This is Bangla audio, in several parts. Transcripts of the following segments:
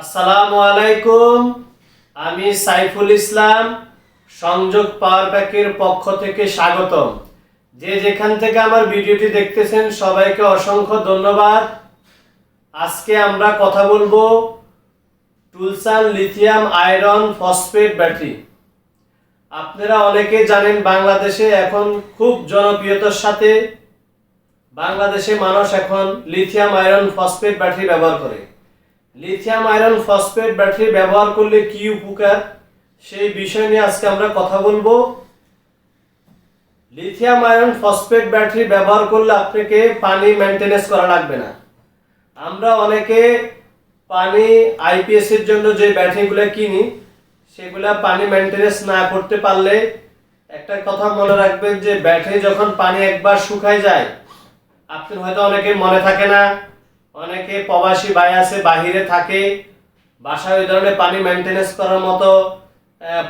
আসসালামু আলাইকুম। আমি সাইফুল ইসলাম, সংযোগ পাওয়ার প্যাকের পক্ষ থেকে স্বাগতম। যে যেখান থেকে আমার ভিডিওটি দেখতেছেন, সবাইকে অসংখ্য ধন্যবাদ। আজকে আমরা কথা বলব টুলসান লিথিয়াম আয়রন ফসফেট ব্যাটারি। আপনারা অনেকে জানেন, বাংলাদেশে এখন খুব জনপ্রিয়তার সাথে বাংলাদেশে মানুষ এখন লিথিয়াম আয়রন ফসফেট ব্যাটারি ব্যবহার করে। লিথিয়াম আয়রন ফসফেট ব্যাটারি ব্যবহার করলে কি উপকার? সেই বিষয় নিয়ে আজকে আমরা কথা বলব। লিথিয়াম আয়রন ফসফেট ব্যাটারি ব্যবহার করলে আপনাকে পানি মেনটেনেন্স করা লাগবে না। আমরা অনেকে পানি আইপিএস এর জন্য যে ব্যাটারিগুলো কিনি, সেগুলা পানি মেনটেনেন্স না করতে পারলে একটা কথা মনে রাখবেন যে ব্যাটারি যখন পানি একবার শুকায় যায় আপনি হয়তো অনেকে মনে থাকে না অনেকে প্রবাসী ভাই আছে, বাহিরে থাকে, বাসায় ওই ধরনের পানি মেনটেনেন্স করার মতো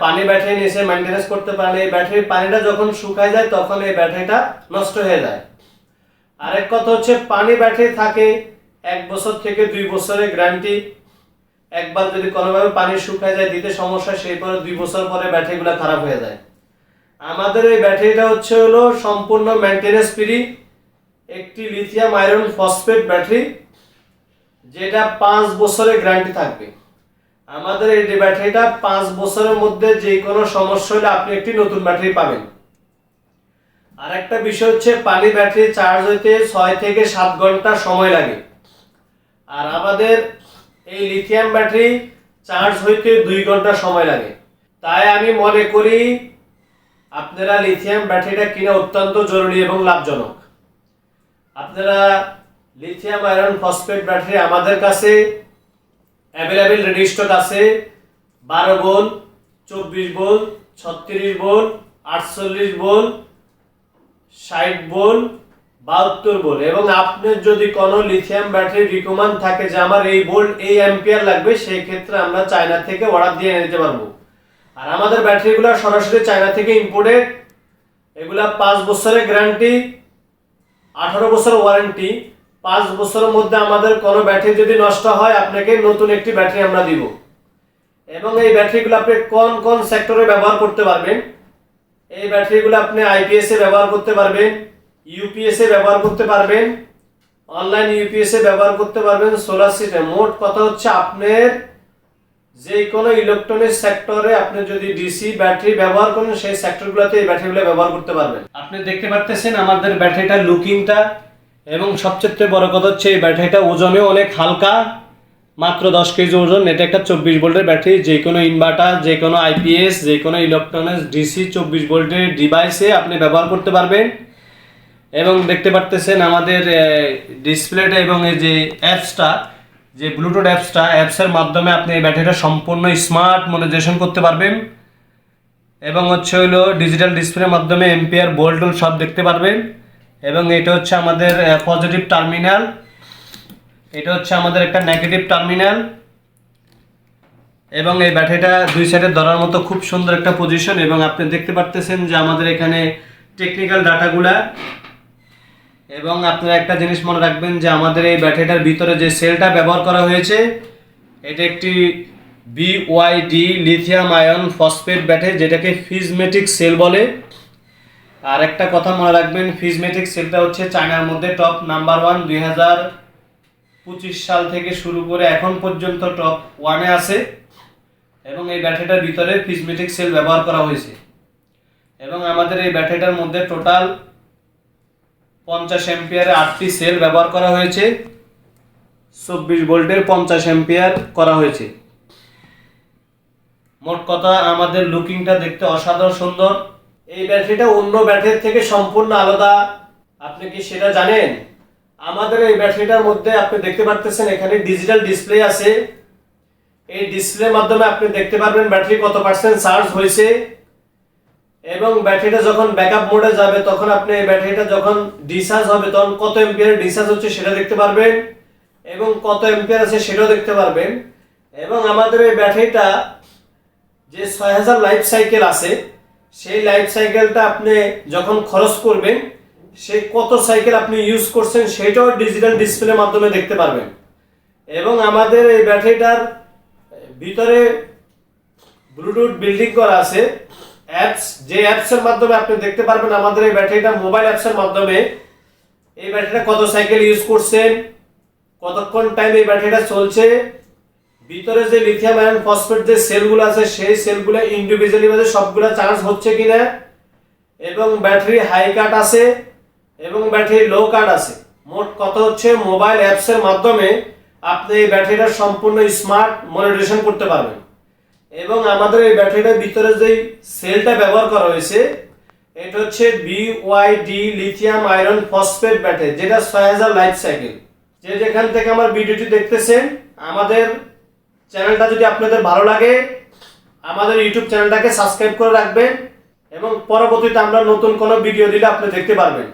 পানি ব্যাটারি নিচে মেনটেনেন্স করতে পারে। এই ব্যাটারির পানিটা যখন শুকায় যায়, তখন এই ব্যাটারিটা নষ্ট হয়ে যায়। আরেক কথা হচ্ছে, পানি ব্যাটারি থাকে এক বছর থেকে দুই বছরের গ্যারান্টি একবার যদি কোনোভাবে পানি শুকায় যায়, দিতে সমস্যা সেই পরে দুই বছর পরে ব্যাটারিগুলো খারাপ হয়ে যায়। আমাদের এই ব্যাটারিটা হচ্ছে হলো সম্পূর্ণ মেনটেনেন্স ফ্রি একটি লিথিয়াম আয়রন ফসফেট ব্যাটারি যেটা পাঁচ বছরের গ্যারান্টি থাকবে। আমাদের এই ব্যাটারিটা পাঁচ বছরের মধ্যে যে কোনো সমস্যা হলে আপনি একটি নতুন ব্যাটারি পাবেন। আর একটা বিষয় হচ্ছে, পানি ব্যাটারি চার্জ হইতে ছয় থেকে সাত ঘণ্টা সময় লাগে। আর আমাদের এই লিথিয়াম ব্যাটারি চার্জ হইতে দুই ঘণ্টা সময় লাগে। তাই আমি মনে করি, আপনারা লিথিয়াম ব্যাটারিটা কিনা অত্যন্ত জরুরি এবং লাভজনক। আপনারা লিথিয়াম আয়রন ফসফেট ব্যাটারি আমাদের কাছে অ্যাভেলেবেল রেডি স্টক আছে। বারো বোল চব্বিশ বোল ছত্রিশ বোল আটচল্লিশ বোল ষাট বোল বাহাত্তর বোল এবং আপনার যদি কোনো লিথিয়াম ব্যাটারি রিকমেন্ড থাকে যে আমার এই বোল্ট এই অ্যাম্পিয়ার লাগবে, সেই ক্ষেত্রে আমরা চায়না থেকে অর্ডার দিয়ে এনে দিতে পারব। আর আমাদের ব্যাটারিগুলো সরাসরি চায়না থেকে ইম্পোর্টেড এগুলা পাঁচ বছরের গ্যারান্টি আঠারো বছর ওয়ারেন্টি পাঁচ বছরের মধ্যে আমাদের কোনো ব্যাটারি যদি নষ্ট হয়, আপনাকে নতুন একটি ব্যাটারি আমরা দিব। এবং এই ব্যাটারিগুলো আপনি কোন কোন সেক্টরে ব্যবহার করতে পারবেন? এই ব্যাটারিগুলো আপনি আইপিএস ব্যবহার করতে পারবেন, ইউপিএস ব্যবহার করতে পারবেন, অনলাইন ইউপিএস ব্যবহার করতে পারবেন, সোলার সিস্টেম। মোট কথা হচ্ছে আপনার যে কোনো ইলেকট্রনিক সেক্টরে আপনি যদি ডিসি ব্যাটারি ব্যবহার করেন, সেই সেক্টরগুলোতে এই ব্যাটারিগুলো ব্যবহার করতে পারবেন। আপনি দেখতে পারতেছেন আমাদের ব্যাটারিটা লুকিংটা এবং সবচেয়ে বড় কথা হচ্ছে এই ব্যাটারিটা ওজনেও অনেক হালকা, মাত্র দশ কেজি ওজন, এটা একটা চব্বিশ ভোল্টের ব্যাটারি, যে কোনো ইনভার্টার যে কোনো আইপিএস যে কোনো ইলেকট্রনিক্স ডিসি চব্বিশ ভোল্টের ডিভাইসে আপনি ব্যবহার করতে পারবেন। এবং দেখতে পারতেছেন আমাদের ডিসপ্লেটা এবং এই যে অ্যাপসটা যে ব্লুটুথ অ্যাপসটা অ্যাপসের মাধ্যমে আপনি এই ব্যাটারিটা সম্পূর্ণ স্মার্ট মনিটাইজেশন করতে পারবেন। এবং হচ্ছে হলো ডিজিটাল ডিসপ্লের মাধ্যমে এম্পিয়ার বোল্ট সব দেখতে পারবেন। এবং এটা হচ্ছে আমাদের পজিটিভ টার্মিনাল এটা হচ্ছে আমাদের একটা নেগেটিভ টার্মিনাল এবং এই ব্যাটারিটা দুই সাইডে ধরার মতো খুব সুন্দর একটা পজিশন এবং আপনি দেখতে পারতেছেন যে আমাদের এখানে টেকনিক্যাল ডাটাগুলা এবং আপনারা একটা জিনিস মনে রাখবেন যে আমাদের এই ব্যাটারিটার ভিতরে যে সেলটা ব্যবহার করা হয়েছে, এটা একটি BYD lithium ion phosphate battery যেটাকে ফিজমেটিক সেল বলে। আর একটা কথা মনে রাখবেন ফিজমেটিক সেলটা হচ্ছে চায়নার মধ্যে টপ নাম্বার ওয়ান দুই হাজার পঁচিশ সাল থেকে শুরু করে এখন পর্যন্ত টপ ওয়ানে আছে এবং এই ব্যাটারিটার ভিতরে ফিজমেটিক সেল ব্যবহার করা হয়েছে। এবং আমাদের এই ব্যাটারিটার মধ্যে টোটাল পঞ্চাশ এম্পিয়ারে আটটি সেল ব্যবহার করা হয়েছে। চব্বিশ ভোল্টের পঞ্চাশ এম্পিয়ার করা হয়েছে। মোট কথা, আমাদের লুকিংটা দেখতে অসাধারণ সুন্দর। এই ব্যাটারিটা অন্য ব্যাটারির থেকে সম্পূর্ণ আলাদা। আপনি কি সেটা জানেন? আমাদের এই ব্যাটারিটার মধ্যে আপনি দেখতে পারতেছেন, এখানে ডিজিটাল ডিসপ্লে আছে। এই ডিসপ্লের মাধ্যমে আপনি দেখতে পারবেন ব্যাটারি কত পার্সেন্ট চার্জ হয়েছে। এবং ব্যাটারিটা যখন ব্যাকআপ মোডে যাবে, তখন আপনি এই ব্যাটারিটা যখন ডিসচার্জ হবে, তখন কত এম্পিয়ার ডিসচার্জ হচ্ছে সেটা দেখতে পারবেন এবং কত এম্পিয়ার আছে সেটাও দেখতে পারবেন। এবং আমাদের এই ব্যাটারিটা যে ছয় হাজার লাইফ সাইকেল আছে সেই লাইফ সাইকেলটা আপনি যখন খরচ করবেন সে কত সাইকেল আপনি ইউজ করছেন সেটাও ডিজিটাল ডিসপ্লের মাধ্যমে দেখতে পারবেন। এবং আমাদের এই ব্যাটারিটার ভিতরে ব্লুটুথ বিল্ডিং করা আছে। অ্যাপস যে অ্যাপসের মাধ্যমে আপনি দেখতে পারবেন আমাদের এই ব্যাটারিটা মোবাইল অ্যাপসের মাধ্যমে, এই ব্যাটারিটা কত সাইকেল ইউজ করছেন, কতক্ষণ টাইম এই ব্যাটারিটা চলছে ভিতরে যে লিথিয়াম আয়রন ফসফেট যে সেলগুলো আছে, সেই সেলগুলো ইন্ডিভিজুয়ালি ভাবে সবগুলো চার্জ হচ্ছে কিনা, এবং ব্যাটারি হাই কাট আছে, এবং ব্যাটারি লো কাট আছে। মোট কত হচ্ছে? মোবাইল অ্যাপসের মাধ্যমে আপনি এই ব্যাটারিটা সম্পূর্ণ স্মার্ট মনিটরেশন করতে পারবেন। এবং আমাদের এই ব্যাটারিটার ভিতরে যেই সেলটা ব্যবহার করা হয়েছে, এটা হচ্ছে BYD lithium iron phosphate battery যেটা ছয় হাজার লাইফ সাইকেল যে যেখান থেকে আমার ভিডিওটি দেখতেছেন, আমাদের চ্যানেলটা যদি আপনাদের ভালো লাগে, আমাদের ইউটিউব চ্যানেলটাকে সাবস্ক্রাইব করে রাখবেন এবং পরবর্তীতে আমরা নতুন কোনো ভিডিও দিলে আপনি দেখতে পারবেন।